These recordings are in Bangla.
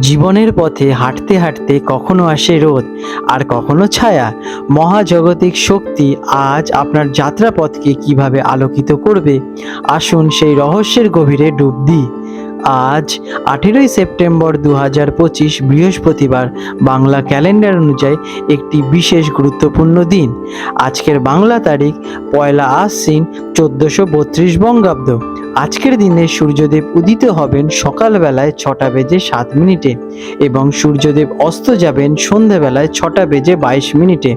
জীবনের পথে হাঁটতে হাঁটতে কখনো আসে রোদ আর কখনো ছায়া। মহাজাগতিক শক্তি আজ আপনার যাত্রাপথকে কীভাবে আলোকিত করবে? আসুন সেই রহস্যের গভীরে ডুব দিই। আজ আঠেরোই সেপ্টেম্বর দু হাজার পঁচিশ বৃহস্পতিবার বাংলা ক্যালেন্ডার অনুযায়ী একটি বিশেষ গুরুত্বপূর্ণ দিন। আজকের বাংলা তারিখ পয়লা আশ্বিন চোদ্দোশো বত্রিশ বঙ্গাব্দ। আজকের দিনে সূর্যদেব উদিত হবেন সকালবেলায় ছটা বেজে সাত মিনিটে এবং সূর্যদেব অস্ত যাবেন সন্ধেবেলায় ছটা বেজে বাইশ মিনিটে।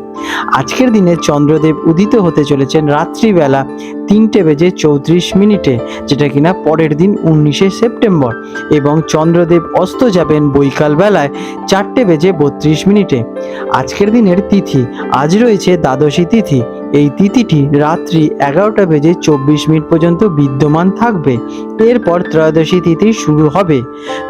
আজকের দিনে চন্দ্রদেব উদিত হতে চলেছেন রাত্রিবেলা তিনটে বেজে চৌত্রিশ মিনিটে, যেটা কিনা পরের দিন উনিশে সেপ্টেম্বর এবং চন্দ্রদেব অস্ত যাবেন বৈকাল চারটে বেজে বত্রিশ মিনিটে। আজকের দিনের তিথি, আজ রয়েছে দ্বাদশী তিথি। এই তিথিটি রাত্রি এগারোটা বেজে চব্বিশ মিনিট পর্যন্ত বিদ্যমান থাকবে। এরপর ত্রয়োদশী তিথি শুরু হবে।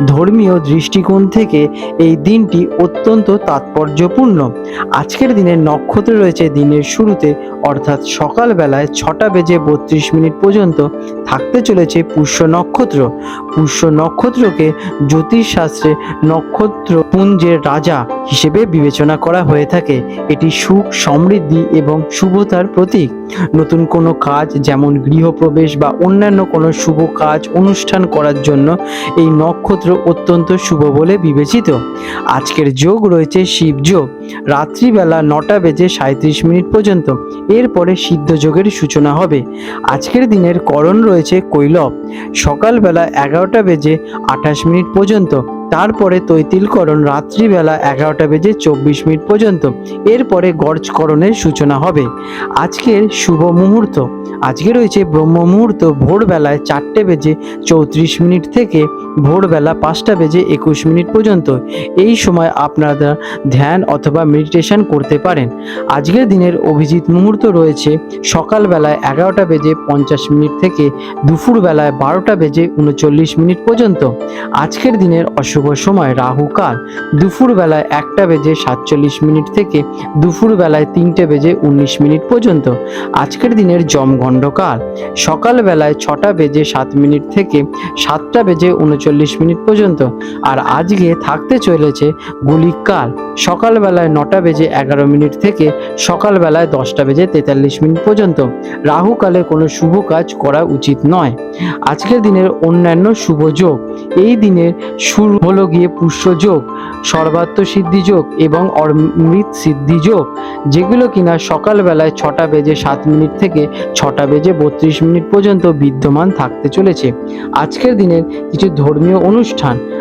ধর্মীয় দৃষ্টিকোণ থেকে এই দিনটি অত্যন্ত তাৎপর্যপূর্ণ। আজকের দিনের নক্ষত্র রয়েছে দিনের শুরুতে অর্থাৎ সকালবেলায় ছটা বেজে বত্রিশ মিনিট পর্যন্ত থাকতে চলেছে পুষ্য নক্ষত্র। পুষ্য নক্ষত্রকে জ্যোতিষশাস্ত্রে নক্ষত্র পুঞ্জের রাজা হিসেবে বিবেচনা করা হয়ে থাকে। এটি সুখ, সমৃদ্ধি এবং শুভতার প্রতীক। নতুন কোনো কাজ যেমন গৃহপ্রবেশ বা অন্যান্য কোনো শুভ কাজ অনুষ্ঠান করার জন্য এই নক্ষত্র অত্যন্ত শুভ বলে বিবেচিত। আজকের যোগ রয়েছে শিব যোগ। রাত্রিবেলা নটা বেজে সাঁত্রিশ মিনিট পর্যন্ত এরপরে সিদ্ধ যোগের সূচনা হবে। আজকের দিনের করণ রয়েছে কৈলব। সকালবেলা এগারোটা বেজে আঠাশ মিনিট পর্যন্ত, তারপরে তৈতিলকরণ রাত্রিবেলা এগারোটা বেজে চব্বিশ মিনিট পর্যন্ত, এরপরে গর্জকরণের সূচনা হবে। আজকের শুভ মুহূর্ত। আজকে রয়েছে ব্রহ্ম মুহূর্ত, ভোরবেলায় চারটে বেজে চৌত্রিশ মিনিট থেকে ভোরবেলা পাঁচটা বেজে একুশ মিনিট পর্যন্ত। এই সময় আপনারা ধ্যান অথবা মেডিটেশন করতে পারেন। আজকের দিনের অভিজিৎ মুহূর্ত রয়েছে। সকালবেলায় এগারোটা বেজে পঞ্চাশ মিনিট থেকে দুপুরবেলায় বারোটা বেজে উনচল্লিশ মিনিট পর্যন্ত। আজকের দিনের অশুভ সময় রাহুকাল দুপুরবেলায় একটা বেজে সাতচল্লিশ মিনিট থেকে দুপুরবেলায় তিনটে বেজে উনিশ মিনিট পর্যন্ত। আজকের দিনের জমগণ্ডকাল সকালবেলায় ছটা বেজে সাত মিনিট থেকে সাতটা বেজে উনচল্লিশ মিনিট পর্যন্ত। আর আজকে থাকতে চলেছে গুলিকাল সকালবেলায় নটা বেজে এগারো মিনিট থেকে সকালবেলায় দশটা বেজে তেতাল্লিশ মিনিট পর্যন্ত। রাহুকালে কোনো শুভ কাজ করা উচিত নয়। আজকের দিনের অন্যান্য শুভ যোগ, এই দিনের শুরু হলো গিয়ে পুষ্য যোগ, সর্বাত্ম সিদ্ধি যোগ এবং অমৃত সিদ্ধি যোগ, যেগুলো কিনা সকালবেলায় ছটা বেজে সাত মিনিট থেকে ছটা বেজে বত্রিশ মিনিট পর্যন্ত বিদ্যমান থাকতে চলেছে। আজকের দিনের কিছু ধর্মীয় অনুষ্ঠান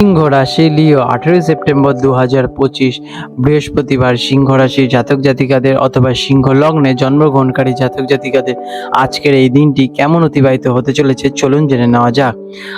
সিংহ রাশি লিও আঠেরোই সেপ্টেম্বর দু হাজার পঁচিশ বৃহস্পতিবার সিংহ রাশির জাতক জাতিকাদের অথবা সিংহ লগ্নে জন্মগ্রহণকারী জাতক জাতিকাদের আজকের এই দিনটি কেমন অতিবাহিত হতে চলেছে চলুন জেনে নেওয়া যাক।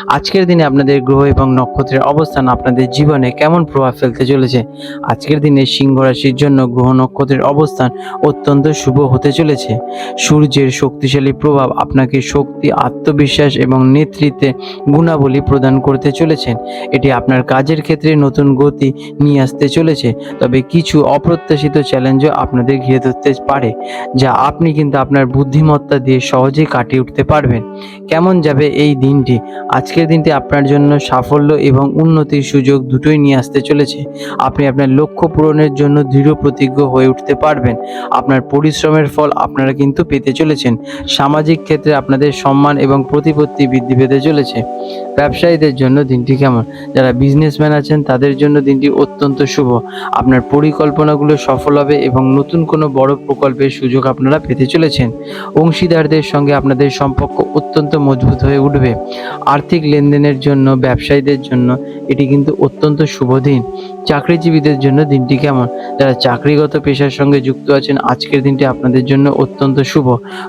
আজকের দিনে আপনাদের গ্রহ এবং নক্ষত্রের অবস্থান আপনাদের জীবনে কেমন প্রভাব ফেলতে চলেছে? আজকের দিনে সিংহ রাশির জন্য গ্রহ নক্ষত্রের অবস্থান অত্যন্ত শুভ হতে চলেছে। সূর্যের শক্তিশালী প্রভাব আপনাকে শক্তি, আত্মবিশ্বাস এবং নেতৃত্বে গুণাবলী প্রদান করতে চলেছেন। এটি আপনার কাজের ক্ষেত্রে নতুন গতি নিয়ে আসতে চলেছে। তবে কিছু অপ্রত্যাশিত চ্যালেঞ্জও আপনাদের ঘিরে ধরতে পারে, যা আপনি কিন্তু আপনার বুদ্ধিমত্তা দিয়ে সহজেই কাটিয়ে উঠতে পারবেন। কেমন যাবে এই দিনটি? আজকের দিনটি আপনার জন্য সাফল্য এবং উন্নতির সুযোগ দুটোই নিয়ে আসতে চলেছে। আপনি আপনার লক্ষ্য পূরণের জন্য দৃঢ় প্রতিজ্ঞ হয়ে উঠতে পারবেন। আপনার পরিশ্রমের ফল আপনারা কিন্তু পেতে চলেছেন। সামাজিক ক্ষেত্রে আপনাদের সম্মান এবং প্রতিপত্তি বৃদ্ধি পেতে চলেছে। ব্যবসায়ীদের জন্য দিনটি কেমন? যারা বিজনেসম্যান আছেন, তাদের জন্য দিনটি অত্যন্ত শুভ। আপনার পরিকল্পনাগুলো সফল হবে এবং নতুন কোনো বড় প্রকল্পের সুযোগ আপনারা পেতে চলেছেন। অংশীদারদের সঙ্গে আপনাদের সম্পর্ক অত্যন্ত মজবুত হয়ে উঠবে। আর্থিক লেনদেনের জন্য, ব্যবসায়ীদের জন্য এটি কিন্তু অত্যন্ত শুভ দিন। চাকরিজীবীদের জন্য দিনটি কেমন? যারা চাকরিগত পেশার সঙ্গে যুক্ত আছেন, আজকের দিনটি আপনাদের জন্য অত্যন্ত শুভ।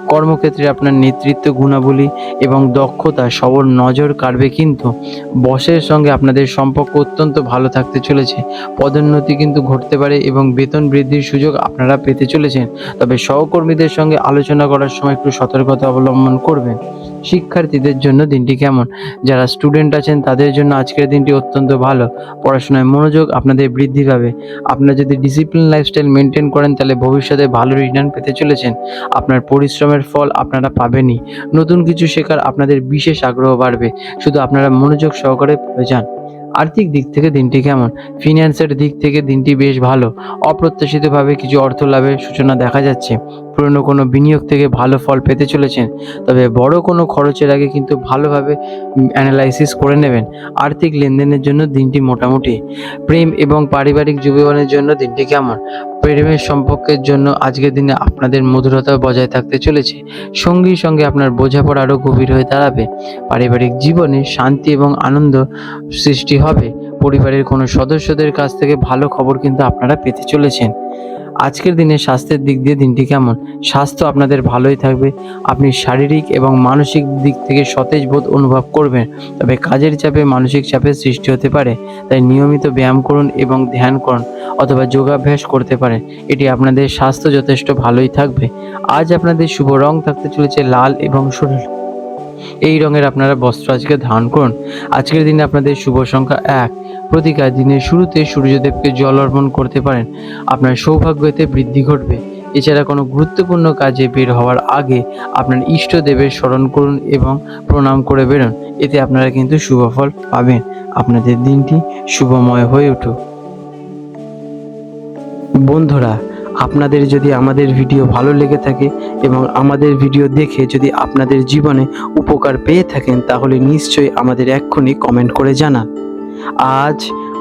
কর্মক্ষেত্রে আপনার নেতৃত্ব, গুণাবলী এবং দক্ষতা সবর নজর কাড়বে কিন্তু। বসের সঙ্গে আপনাদের আপনাদের সম্পর্ক অত্যন্ত ভালো থাকতে চলেছে। পদোন্নতি কিন্তু ঘটতে পারে এবং বেতন বৃদ্ধির সুযোগ আপনারা পেতে চলেছেন। তবে সহকর্মীদের সঙ্গে আলোচনা করার সময় একটু সতর্কতা অবলম্বন করবেন। শিক্ষার্থীদের জন্য দিনটি কেমন? যারা স্টুডেন্ট আছেন, তাদের জন্য আজকের দিনটি অত্যন্ত ভালো। পড়াশোনায় মনোযোগ আপনাদের বৃদ্ধি পাবে। আপনারা যদি ডিসিপ্লিন লাইফস্টাইল মেনটেন করেন, তাহলে ভবিষ্যতে ভালো রিটার্ন পেতে চলেছেন। আপনার পরিশ্রমের ফল আপনারা পাবেনই। নতুন কিছু শেখার আপনাদের বিশেষ আগ্রহ বাড়বে। শুধু আপনারা মনোযোগ সহকারে পড়ে যান। আর্থিক দিক থেকে দিনটি কেমন? ফিনান্সের দিক থেকে দিনটি বেশ ভালো। অপ্রত্যাশিতভাবে কিছু অর্থ লাভের সূচনা দেখা যাচ্ছে। পুরনো কোনো বিনিয়োগ থেকে ভালো ফল পেতে চলেছেন। তবে বড় কোনো খরচের আগে কিন্তু ভালোভাবে অ্যানালাইসিস করে নেবেন। আর্থিক লেনদেনের জন্য দিনটি মোটামুটি। প্রেম এবং পারিবারিক জীবনের জন্য দিনটি কেমন? প্রেমের সম্পর্কের জন্য আজকের দিনে আপনাদের মধুরতা বজায় থাকতে চলেছে। সঙ্গী সঙ্গে আপনার বোঝাপড়া আরও গভীর হয়ে দাঁড়াবে। পারিবারিক জীবনে শান্তি এবং আনন্দ সৃষ্টি হবে। পরিবারের কোনো সদস্যদের কাছ থেকে ভালো খবর কিন্তু আপনারা পেতে চলেছেন। আজকের দিনে স্বাস্থ্যের দিক দিয়ে দিনটি কেমন? স্বাস্থ্য আপনাদের ভালোই থাকবে। আপনি শারীরিক এবং মানসিক দিক থেকে সতেজ বোধ অনুভব করবেন। তবে কাজের চাপে মানসিক চাপের সৃষ্টি হতে পারে। তাই নিয়মিত ব্যায়াম করুন এবং ধ্যান করুন অথবা যোগাভ্যাস করতে পারেন। এটি আপনাদের স্বাস্থ্য যথেষ্ট ভালোই থাকবে। আজ আপনাদের শুভ রং থাকতে চলেছে লাল এবং সরুল এই রঙের আপনারা বস্ত্র আজকে ধারণ করুন। আজকের দিনে আপনাদের শুভ সংখ্যা এক। প্রতিকার দিনের শুরুতে সূর্যদেবকে জল অর্পণ করতে পারেন। আপনার সৌভাগ্য এতে বৃদ্ধি ঘটবে। এছাড়া কোনো গুরুত্বপূর্ণ কাজে বের হওয়ার আগে আপনার ইষ্ট দেবের স্মরণ করুন এবং প্রণাম করে বেরোন। এতে আপনারা কিন্তু শুভ ফল পাবেন। আপনাদের দিনটি শুভময় হয়ে উঠুক। বন্ধুরা আপনাদের যদি আমাদের ভিডিও ভালো লেগে থাকে এবং আমাদের ভিডিও দেখে যদি আপনাদের জীবনে উপকার পেয়ে থাকেন, তাহলে নিশ্চয়ই আমাদের এক্ষুনি কমেন্ট করে জানান। আজ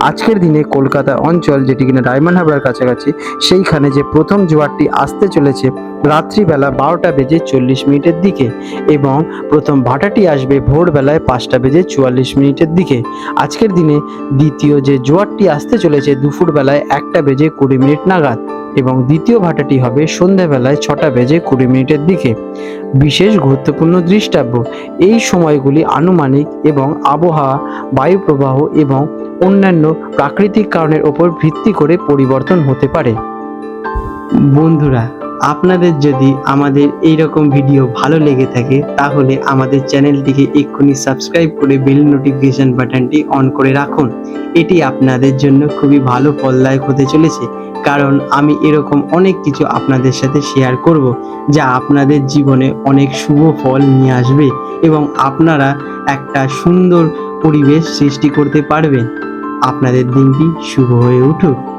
আজকের দিনে কলকাতা অঞ্চল, যেটি কিনা ডায়মন্ড হাবড়ার কাছাকাছি, সেইখানে যে প্রথম জোয়ারটি আসতে চলেছে রাত্রিবেলা বারোটা বেজে চল্লিশ মিনিটের দিকে এবং প্রথম ভাটাটি আসবে ভোরবেলায় পাঁচটা বেজে চুয়াল্লিশ মিনিটের দিকে। আজকের দিনে দ্বিতীয় যে জোয়ারটি আসতে চলেছে দুপুরবেলায় একটা বেজে কুড়ি মিনিট নাগাদ এবং দ্বিতীয় ভাটাটি হবে সন্ধ্যাবেলায় ছটা বেজে কুড়ি মিনিটের দিকে। বিশেষ গুরুত্বপূর্ণ দৃষ্টাব্য, এই সময়গুলি আনুমানিক এবং আবহাওয়া বায়ু প্রবাহ এবং অন্যান্য প্রাকৃতিক কারণের ওপর ভিত্তি করে পরিবর্তন হতে পারে। বন্ধুরা, আপনাদের যদি আমাদের এই রকম ভিডিও ভালো লেগে থাকে, তাহলে আমাদের চ্যানেলটিকে এক্ষুনি সাবস্ক্রাইব করে বেল নোটিফিকেশন বাটনটি অন করে রাখুন। এটি আপনাদের জন্য খুবই ভালো ফলদায়ক হতে চলেছে, কারণ আমি এরকম অনেক কিছু আপনাদের সাথে শেয়ার করব, যা আপনাদের জীবনে অনেক শুভ ফল নিয়ে আসবে এবং আপনারা একটা সুন্দর পরিবেশ সৃষ্টি করতে পারবেন। আপনাদের দিনটি শুভ হয়ে উঠুক।